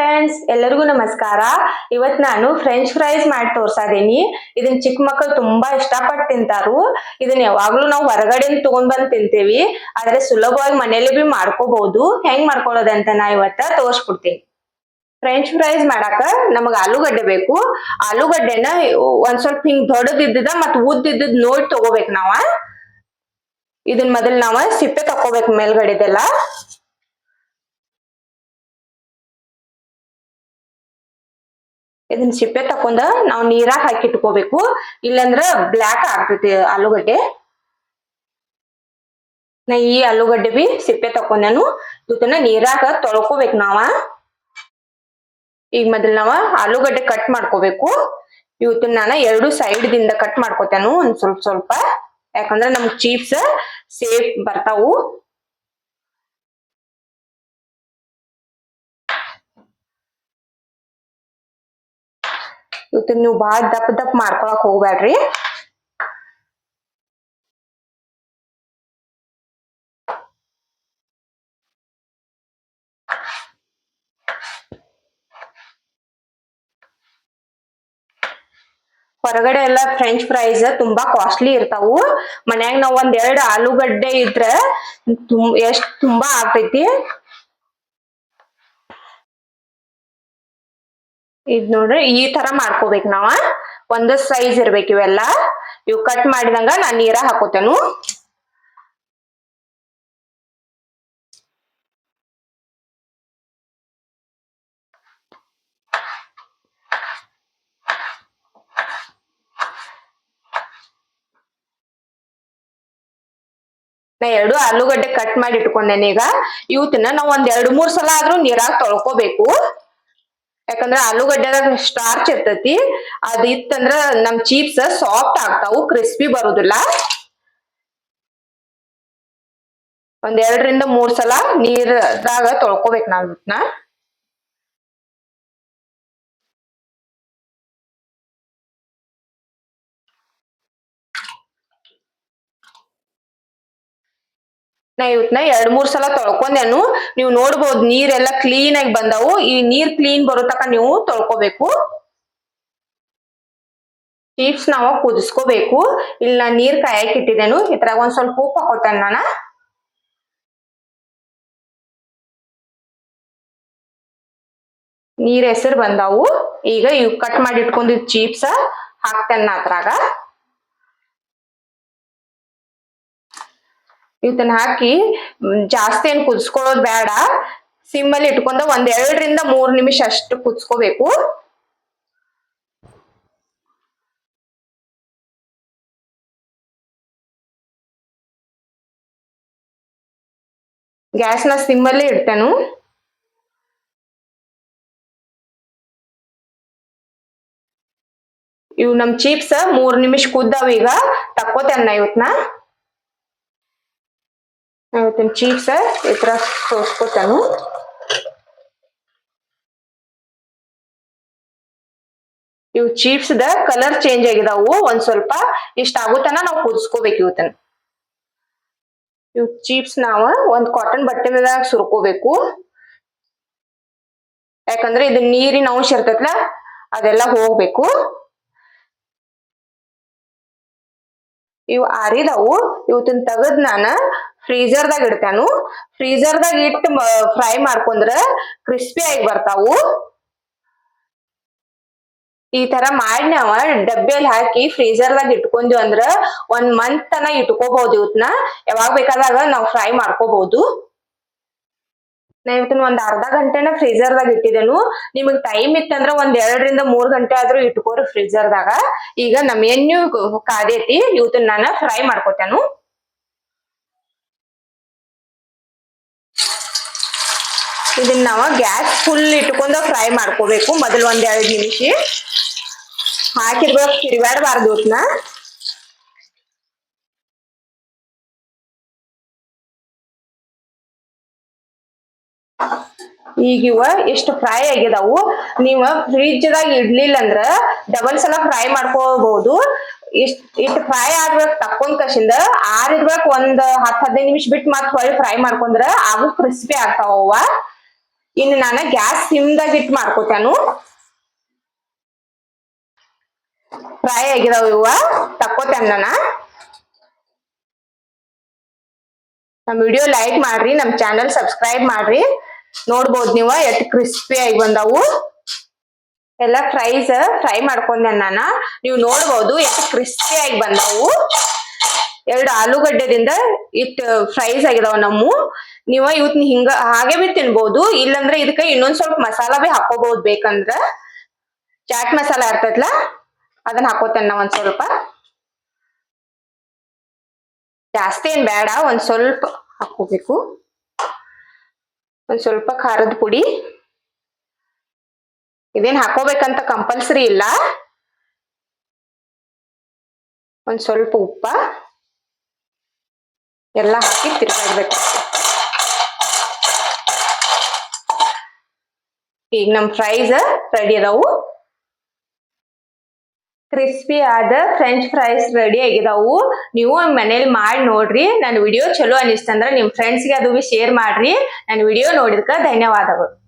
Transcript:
Friends ಎಲ್ಲರಿಗೂ ನಮಸ್ಕಾರ. ಇವತ್ ನಾನು ಫ್ರೆಂಚ್ ಫ್ರೈಸ್ ಮಾಡಿ ತೋರ್ಸಾದೀನಿ ಇದನ್ನ ಚಿಕ್ಕ ಮಕ್ಕಳು ತುಂಬಾ ಇಷ್ಟಪಟ್ಟು ತಿಂತಾರು. ಇದನ್ನ ಯಾವಾಗ್ಲೂ ನಾವು ಹೊರಗಡೆ ತಗೊಂಡ್ ಬಂದ್ ತಿಂತೇವಿ. ಆದ್ರೆ ಸುಲಭವಾಗಿ ಮನೇಲಿ ಬಿ ಮಾಡ್ಕೋಬಹುದು ಹೆಂಗ್ ಮಾಡ್ಕೊಳ್ಳೋದಂತ ನಾ ಇವತ್ತ ತೋರ್ಸ್ಬಿಡ್ತೀನಿ. ಫ್ರೆಂಚ್ ಫ್ರೈಸ್ ಮಾಡಾಕ ನಮಗ ಆಲೂಗಡ್ಡೆ ಬೇಕು. ಆಲೂಗಡ್ಡೆನ ಒಂದ್ ಸ್ವಲ್ಪ ಹಿಂಗ್ ದೊಡ್ಡದಿದ್ದದ ಮತ್ ಉದ್ದಿದ್ದದ್ ನೋಡಿ ತಗೋಬೇಕು ನಾವ. ಇದನ್ ಮೊದಲ್ ನಾವ ಸಿಪ್ಪೆ ತಕೋಬೇಕು ಮೇಲ್ಗಡೆದೆಲ್ಲ. ಇದನ್ನ ಸಿಪ್ಪೆ ತಕೊಂಡ ನಾವು ನೀರಾಗ ಹಾಕಿ ಇಟ್ಕೋಬೇಕು. ಇಲ್ಲಂದ್ರ ಬ್ಲ್ಯಾಕ್ ಆಗ್ತೈತಿ ಆಲೂಗಡ್ಡೆ. ನಾ ಈ ಆಲೂಗಡ್ಡೆ ಬಿ ಸಿಪ್ಪೆ ತಕೊಂಡೇನು. ಇದನ್ನ ನೀರಾಗ ತೊಳ್ಕೊಬೇಕು ನಾವ. ಈಗ ಮೊದಲು ನಾವ ಆಲೂಗಡ್ಡೆ ಕಟ್ ಮಾಡ್ಕೋಬೇಕು. ಇವತ್ತನ್ನ ನಾನು ಎರಡು ಸೈಡ್ ದಿಂದ ಕಟ್ ಮಾಡ್ಕೋತೇನು ಒಂದ್ ಸ್ವಲ್ಪ ಸ್ವಲ್ಪ. ಯಾಕಂದ್ರೆ ನಮ್ಗ್ ಚೀಪ್ಸ್ ಸೇಫ್ ಬರ್ತಾವು. ಇವತ್ತು ನೀವು ಬಾಳ ದಪ್ಪ ದಪ್ಪ ಮಾಡ್ಕೊಳಕ್ ಹೋಗ್ಬ್ಯಾಡ್ರಿ. ಹೊರಗಡೆ ಎಲ್ಲ ಫ್ರೆಂಚ್ ಫ್ರೈಸ್ ತುಂಬಾ ಕಾಸ್ಟ್ಲಿ ಇರ್ತಾವು. ಮನ್ಯಾಗ ನಾವ್ ಒಂದ್ ಎರಡ್ ಆಲೂಗಡ್ಡೆ ಇದ್ರ ತುಂಬ ಎಷ್ಟ್ ತುಂಬಾ ಆಗ್ತೈತಿ. ಇದ್ ನೋಡ್ರಿ, ಈ ತರ ಮಾಡ್ಕೋಬೇಕ್ ನಾವ. ಒಂದ್ ಸೈಜ್ ಇರ್ಬೇಕು ಇವೆಲ್ಲ. ಇವ್ ಕಟ್ ಮಾಡಿದಂಗ ನಾ ನೀರ ಹಾಕೋತೇನು. ನಾ ಎರಡು ಆಲೂಗಡ್ಡೆ ಕಟ್ ಮಾಡಿ ಇಟ್ಕೊಂಡೇನೆ ಈಗ. ಇವತ್ತನ್ನ ನಾವ್ ಒಂದ್ ಎರಡು ಮೂರ್ ಸಲ ಆದ್ರೂ ನೀರಾಗ ತೊಳ್ಕೊಬೇಕು. ಯಾಕಂದ್ರ ಆಲೂಗಡ್ಡೆದಾಗ ಸ್ಟಾರ್ಚ್ ಇರ್ತೈತಿ. ಅದ್ ಇತ್ತಂದ್ರ ನಮ್ ಚೀಪ್ಸ್ ಸಾಫ್ಟ್ ಆಗ್ತಾವು ಕ್ರಿಸ್ಪಿ ಬರುದಿಲ್ಲ. ಒಂದ್ ಎರಡರಿಂದ ಮೂರ್ ಸಲ ನೀರ್ದಾಗ ತೊಳ್ಕೊಬೇಕು ನಾವ್ ಇವತ್ನ ನಾ ಇವತ್ನ ಎರಡ್ ಮೂರ್ ಸಲ ತೊಳ್ಕೊಂಡೇನು. ನೀವು ನೋಡ್ಬೋದು ನೀರೆಲ್ಲ ಕ್ಲೀನ್ ಆಗಿ ಬಂದವು. ಈ ನೀರ್ ಕ್ಲೀನ್ ಬರೋ ತಕ ನೀವು ತೊಳ್ಕೊಬೇಕು. ಚೀಪ್ಸ್ ನಾವ ಕುದಿಸ್ಕೋಬೇಕು. ಇಲ್ಲಿ ನಾ ನೀರ್ ಕಾಯಕ್ ಇಟ್ಟಿದ್ದೇನು. ಇದ್ರಾಗ ಒಂದ್ ಸ್ವಲ್ಪ ಉಪ್ಪು ಹಾಕೋತೇನೆ ನಾನ. ನೀರ್ ಹೆಸರು ಬಂದಾವು. ಈಗ ಇವ್ ಕಟ್ ಮಾಡಿ ಇಟ್ಕೊಂಡಿದ್ ಚೀಪ್ಸ್ ಹಾಕ್ತೇನೆ ಅದ್ರಾಗ. ಇವತ್ತನ್ನ ಹಾಕಿ ಮ್, ಜಾಸ್ತಿ ಏನ್ ಕುದಿಸ್ಕೊಳ್ಳೋದ್ ಬೇಡ ಸಿಮ್ಮಲ್ಲಿ ಇಟ್ಕೊಂಡ ಒಂದ್ ಎರಡರಿಂದ ಮೂರ್ ನಿಮಿಷ ಅಷ್ಟು ಕುದಿಸ್ಕೋಬೇಕು ಗ್ಯಾಸ್ನ ಸಿಮ್ಮಲ್ಲಿ ಇಡ್ತೇನು ಇವ್ ನಮ್ ಚೀಪ್ಸ್ ಮೂರ್ ನಿಮಿಷ ಕುದ್ದಾವ ಈಗ ತಕ್ಕೋತೇನ ಇವತ್ನ ಇವತ್ತಿನ ಚೀಪ್ಸ್ ಈ ತರ ಸೋಸ್ಕೋತಾನು ಇವು ಚೀಪ್ಸ್ ದ ಕಲರ್ ಚೇಂಜ್ ಆಗಿದಾವು ಒಂದ್ ಸ್ವಲ್ಪ ಇಷ್ಟ ಆಗುತ್ತನ ನಾವು ಕುದಿಸ್ಕೋಬೇಕು ಇವತ್ತನ್ನ ಇವ್ ಚೀಪ್ಸ್ ನಾವ ಒಂದ್ ಕಾಟನ್ ಬಟ್ಟೆ ಮೇಲೆ ಸುರ್ಕೋಬೇಕು ಯಾಕಂದ್ರೆ ಇದು ನೀರಿನ ಅಂಶ ಇರ್ತೈತ್ಲ ಅದೆಲ್ಲ ಹೋಗ್ಬೇಕು ಇವು ಆರಿದಾವು ಇವತ್ತಿನ ತೆಗದ್ ನಾನ ಫ್ರೀಜರ್ದಾಗ ಇಡ್ತೇನು. ಫ್ರೀಜರ್ದಾಗ ಇಟ್ಟು ಫ್ರೈ ಮಾಡ್ಕೊಂಡ್ರ ಕ್ರಿಸ್ಪಿ ಆಗಿ ಬರ್ತಾವು. ಈ ತರ ಮಾಡಿ ನಾವ ಡಬ್ಬಿಯಲ್ಲಿ ಹಾಕಿ ಫ್ರೀಜರ್ದಾಗ ಇಟ್ಕೊಂಡ್ವಿ ಅಂದ್ರ ಒಂದ್ ಮಂತ್ ತನ ಇಟ್ಕೋಬಹುದು ಇವತ್ನ. ಯಾವಾಗ ಬೇಕಾದಾಗ ನಾವು ಫ್ರೈ ಮಾಡ್ಕೋಬಹುದು ನಾ ಇವತ್ತನ್ನ ಒಂದ್ ಅರ್ಧ ಗಂಟೆನ ಫ್ರೀಜರ್ದಾಗ ಇಟ್ಟಿದ್ದೇನು ನಿಮಗ್ ಟೈಮ್ ಇತ್ತಂದ್ರ ಒಂದ್ ಎರಡರಿಂದ ಮೂರ್ ಗಂಟೆ ಆದ್ರೂ ಇಟ್ಕೋರಿ ಫ್ರೀಜರ್ದಾಗ ಈಗ ನಮ್ಮ ಎಣ್ಣೆ ಕಾದೈತಿ ಇವತ್ತನ್ನ ನಾನು ಫ್ರೈ ಮಾಡ್ಕೊತೇನು. ಇದನ್ನ ನಾವು ಗ್ಯಾಸ್ ಫುಲ್ ಇಟ್ಕೊಂಡ ಫ್ರೈ ಮಾಡ್ಕೋಬೇಕು. ಮೊದಲು ಒಂದೆರಡು ನಿಮಿಷ. ಹಾಕಿರ್ಬೇಕು ತಿರ್ಗಾಡಬಾರ್ದು ಅದನ್ನ ಈಗ ಇವ ಎಷ್ಟು ಫ್ರೈ ಆಗಿದಾವು ನೀವು ಫ್ರಿಜ್ ದಾಗ ಇಡ್ಲಿಲ್ಲ ಅಂದ್ರ ಡಬಲ್ ಸಲ ಫ್ರೈ ಮಾಡ್ಕೋಬಹುದು ಇಷ್ಟ ಇಷ್ಟು ಫ್ರೈ ಆಗ್ಬೇಕು ತಕ್ಕೊಂಡ್ ಕಸಿಂದ ಆರಿರ್ಬೇಕು ಒಂದ್ ಹತ್ತು ಹದಿನೈದು ನಿಮಿಷ ಬಿಟ್ಟು ಮತ್ತೆ ಹೊಳ್ಳಿ ಫ್ರೈ ಮಾಡ್ಕೊಂಡ್ರ ಆಗು ಕ್ರಿಸ್ಪಿ ಆಗ್ತಾವ ಇನ್ನು ನಾನು ಗ್ಯಾಸ್ ಸಿಮ್ದಾಗ ಇಟ್ಟು ಮಾಡ್ಕೋತಾನು. ಫ್ರೈ ಆಗಿದಾವ ಇವ ತಕ್ಕೋತಾನ ನಾನು. ನಮ್ ವಿಡಿಯೋ ಲೈಕ್ ಮಾಡ್ರಿ, ನಮ್ ಚಾನಲ್ ಸಬ್ಸ್ಕ್ರೈಬ್ ಮಾಡ್ರಿ. ನೋಡ್ಬೋದು ನೀವು, ಎಷ್ಟು ಕ್ರಿಸ್ಪಿ ಆಗಿ ಬಂದವು. ಎಲ್ಲ ಫ್ರೈಸ್ ಫ್ರೈ ಮಾಡ್ಕೊಂಡೆ ನಾನು. ನೀವು ನೋಡ್ಬೋದು ಎಷ್ಟು ಕ್ರಿಸ್ಪಿ ಆಗಿ ಬಂದಾವು. ಎರಡು ಆಲೂಗಡ್ಡೆದಿಂದ ಇಟ್ ಫ್ರೈಸ್ ಆಗಿದಾವ ನಮ್ಮ. ನೀವ ಇವತ್ನ ಹಿಂಗ ಹಾಗೆ ಬಿ ತಿನ್ಬೋದು, ಇಲ್ಲಂದ್ರೆ ಇದಕ್ಕೆ ಇನ್ನೊಂದ್ ಸ್ವಲ್ಪ ಮಸಾಲಾ ಬಿ ಹಾಕೋಬಹುದು ಬೇಕಂದ್ರ. ಚಾಟ್ ಮಸಾಲ ಇರ್ತೈತ್ಲ, ಅದನ್ನ ಹಾಕೋತೇನೆ ನಾ ಒಂದ್ ಸ್ವಲ್ಪ. ಜಾಸ್ತಿ ಏನ್ ಬೇಡ ಒಂದ್ ಸ್ವಲ್ಪ ಹಾಕೋಬೇಕು. ಒಂದ್ ಸ್ವಲ್ಪ ಖಾರದ ಪುಡಿ. ಇದೇನ್ ಹಾಕೋಬೇಕಂತ ಕಂಪಲ್ಸರಿ ಇಲ್ಲ. ಒಂದ್ ಸ್ವಲ್ಪ ಉಪ್ಪ. ಎಲ್ಲ ಹಾಕಿ ತಿರ್ಗಾಡ್ಬೇಕು. ಈಗ ನಮ್ಮ ಫ್ರೈಸ್ ರೆಡಿ ಅದಾವು. ಕ್ರಿಸ್ಪಿ ಆದ ಫ್ರೆಂಚ್ ಫ್ರೈಸ್ ರೆಡಿ ಆಗಿದಾವು. ನೀವು ಮನೇಲಿ ಮಾಡಿ ನೋಡ್ರಿ. ನನ್ನ ವಿಡಿಯೋ ಚಲೋ ಅನಿಸ್ತಂದ್ರೆ ನಿಮ್ಮ ಫ್ರೆಂಡ್ಸ್ಗೆ ಅದು ಶೇರ್ ಮಾಡ್ರಿ. ನನ್ನ ವಿಡಿಯೋ ನೋಡಿದ್ಕ ಧನ್ಯವಾದಗಳು.